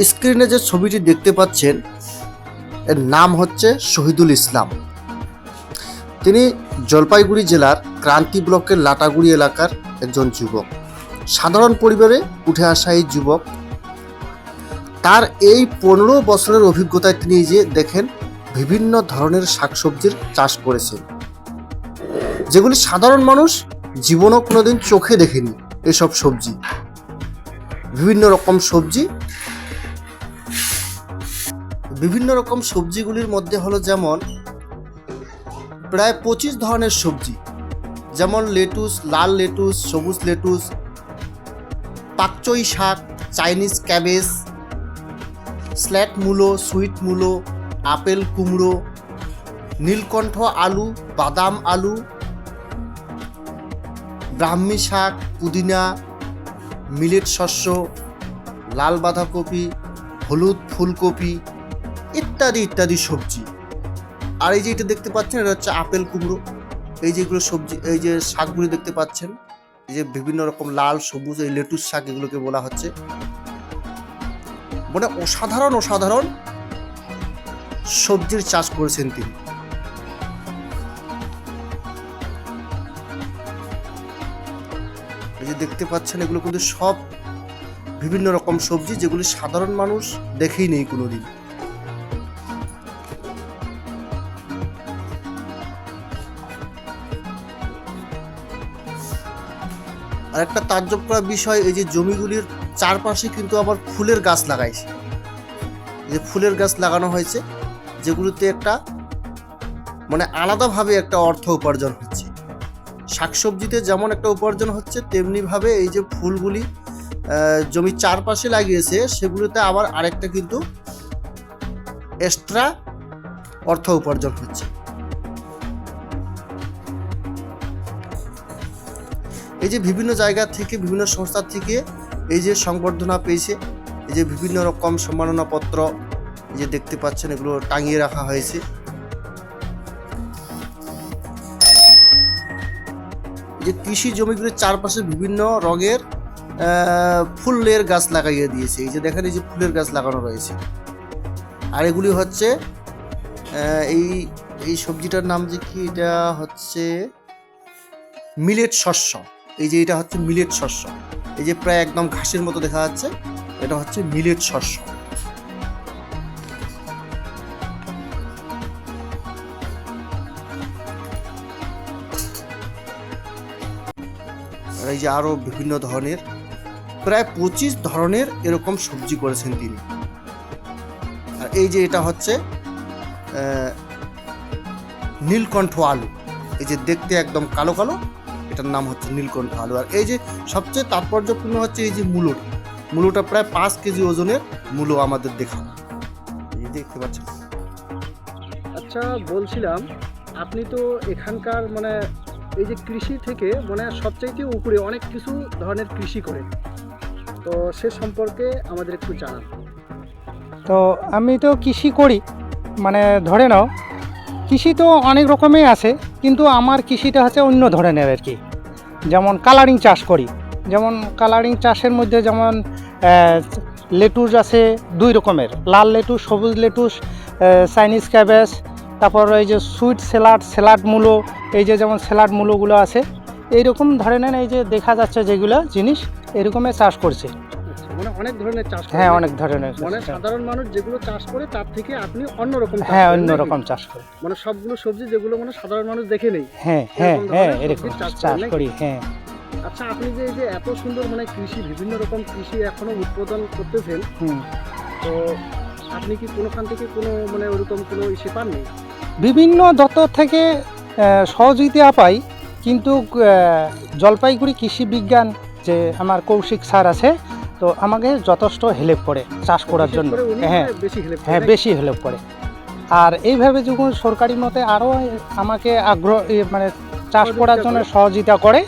স্ক্রিনে যে ছবিটি দেখতে পাচ্ছেন, এর নাম হচ্ছে শহীদুল ইসলাম। তিনি জলপাইগুড়ি জেলার ক্রান্তি ব্লকের লাটাগুড়ি এলাকার একজন যুবক। সাধারণ পরিবারে উঠে আসা এই যুবক, তার এই পনেরো বছরের অভিজ্ঞতায় তিনি যে দেখেন, বিভিন্ন ধরনের শাকসবজির চাষ করেছেন। যেগুলি সাধারণ মানুষ জীবনও কোনোদিন চোখে দেখেনি, এসব সবজি। বিভিন্ন রকম সবজি বিভিন্ন রকম সবজিগুলির মধ্যে হলো যেমন প্রায় পঁচিশ ধরনের সবজি। যেমন লেটুস, লাল লেটুস, সবুজ লেটুস, পাকচই শাক, চাইনিজ ক্যাবেজ, স্ল্যাট মূলো, সুইট মূলো, আপেল কুমড়ো, নীলকণ্ঠ আলু, বাদাম আলু, ব্রাহ্মী শাক, পুদিনা, মিলেট শস্য, লাল বাঁধাকপি, হলুদ ফুলকপি ইত্যাদি ইত্যাদি সবজি। আর এই যে এটা দেখতে পাচ্ছেন, এটা হচ্ছে আপেল কুমড়ো। এই যেগুলো সবজি, এই যে শাকগুলি দেখতে পাচ্ছেন, এই যে বিভিন্ন রকম লাল, সবুজ, এই লেটুস শাক এগুলোকে বলা হচ্ছে। মানে অসাধারণ অসাধারণ সবজির চাষ করেছেন তিনি। এই যে দেখতে পাচ্ছেন, এগুলো কিন্তু সব বিভিন্ন রকম সবজি যেগুলি সাধারণ মানুষ দেখেই নেই কোনোদিন। আর একটা তাজ্জব করা বিষয়, এই যে জমিগুলির চারপাশে কিন্তু আবার ফুলের গাছ লাগাইছে। যে ফুলের গাছ লাগানো হয়েছে, যেগুলোতে একটা মানে আলাদাভাবে একটা অর্থ উপার্জন হচ্ছে। শাকসবজিতে যেমন একটা উপার্জন হচ্ছে, তেমনিভাবে এই যে ফুলগুলি জমির চারপাশে লাগিয়েছে, সেগুলোতে আবার আরেকটা কিন্তু এক্সট্রা অর্থ উপার্জন হচ্ছে। এই যে বিভিন্ন জায়গা থেকে, বিভিন্ন সংস্থা থেকে এই যে সংবর্ধনা পেয়েছে, এই যে বিভিন্ন রকম সম্মাননা পত্র এই যে দেখতে পাচ্ছেন, এগুলো টাঙিয়ে রাখা হয়েছে। যে কৃষি জমিগুলির চারপাশে বিভিন্ন রঙের ফুলের গাছ লাগাইয়ে দিয়েছে। এই যে দেখেন, এই যে ফুলের গাছ লাগানো রয়েছে। আর এগুলি হচ্ছে এই এই সবজিটার নাম যে কি? এটা হচ্ছে মিলেট শস্য। এই যে এটা হচ্ছে মিলেট শস্য। এই যে প্রায় একদম ঘাসের মতো দেখা যাচ্ছে, এটা হচ্ছে মিলেট শস্য। এই যে আরও বিভিন্ন ধরনের, প্রায় পঁচিশ ধরনের এরকম সবজি করেছেন তিনি। আর এই যে এটা হচ্ছে নীলকণ্ঠ আলু। এই যে দেখতে একদম কালো কালো এটার নাম হচ্ছে নীলকণ্ঠ আলু। আর এই যে সবচেয়ে তাৎপর্যপূর্ণ হচ্ছে এই যে মূলোটা। মূলোটা প্রায় পাঁচ কেজি ওজনের মূলো আমাদের দেখা এই দেখতে পাচ্ছেন? আচ্ছা বলছিলাম আপনি তো এখানকার মানে এই যে কৃষি থেকে মানে সবচাইতে উপরে অনেক কিছু ধরনের কৃষি করেন তো সে সম্পর্কে আমাদের একটু জানান। তো আমি তো কৃষি করি। মানে ধরে নাও কৃষি তো অনেক রকমই আছে, কিন্তু আমার কৃষিটা হচ্ছে অন্য ধরনের আর কি। যেমন কালারিং চাষ করি, যেমন কালারিং চাষের মধ্যে যেমন লেটুস আছে দুই রকমের, লাল লেটুস, সবুজ লেটুস চাইনিজ ক্যাবেজ, তারপর এই যে সুইট স্যালাড স্যালাড মূলো, এই যে যেমন স্যালাড মূলোগুলো আছে, এইরকম ধরনের এই যে দেখা যাচ্ছে যেগুলো জিনিস এরকমের চাষ করছে। মানে অনেক ধরনের চাষ হ্যাঁ অনেক ধরনের মানে সাধারণ মানুষ যেগুলো চাষ করে তার থেকে আপনি অন্যরকম চাষ হ্যাঁ অন্য রকম চাষ করি। মানে সবগুলো সবজি যেগুলো মানে সাধারণ মানুষ দেখে নেই। হ্যাঁ হ্যাঁ হ্যাঁ এরকম চাষ? করি হ্যাঁ। আচ্ছা আপনি যে যে এত সুন্দর মানে কৃষি বিভিন্ন রকম কৃষি এখনও উৎপাদন করতেছেন তো আপনি কি কোনোখান থেকে কোনো মানে ওরকম কোনো ইসে পাননি? বিভিন্ন দপ্তর থেকে সহযোগিতা পাই কিন্তু জলপাইগুড়ি কৃষি বিজ্ঞান যে আমার কৌশিক স্যার আছে তো আমাকে যথেষ্ট হেল্প করে চাষ করার জন্য। হ্যাঁ মানে হ্যাঁ বেশি হেল্প করে। আর এইভাবে যখন সরকারি মতে আরও আমাকে আগ্রহ মানে চাষ করার জন্য সহযোগিতা করে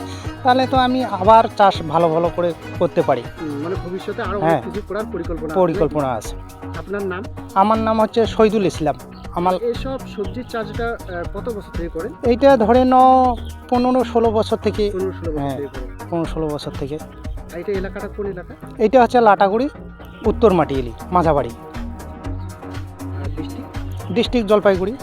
তাহলে তো আমি আবার চাষ ভালো ভালো করে করতে পারি। মানে ভবিষ্যতে আরও হ্যাঁ। কিছু করার পরিকল্পনা আছে। পরিকল্পনা আছে। আপনার নাম? আমার নাম হচ্ছে শহীদুল ইসলাম। আমার এইসব সবজির চাষটা কত বছর থেকে করেন? এইটা ধরে নাও পনেরো ষোলো বছর থেকে পনেরো ষোলো বছর হ্যাঁ। থেকে। এটা এলাকাটা কোন এলাকা? এটা হচ্ছে লাটাগুড়ি উত্তর মাটিয়েলি মাঝাবাড়ি। ডিস্ট্রিক্ট? ডিস্ট্রিক্ট জলপাইগুড়ি।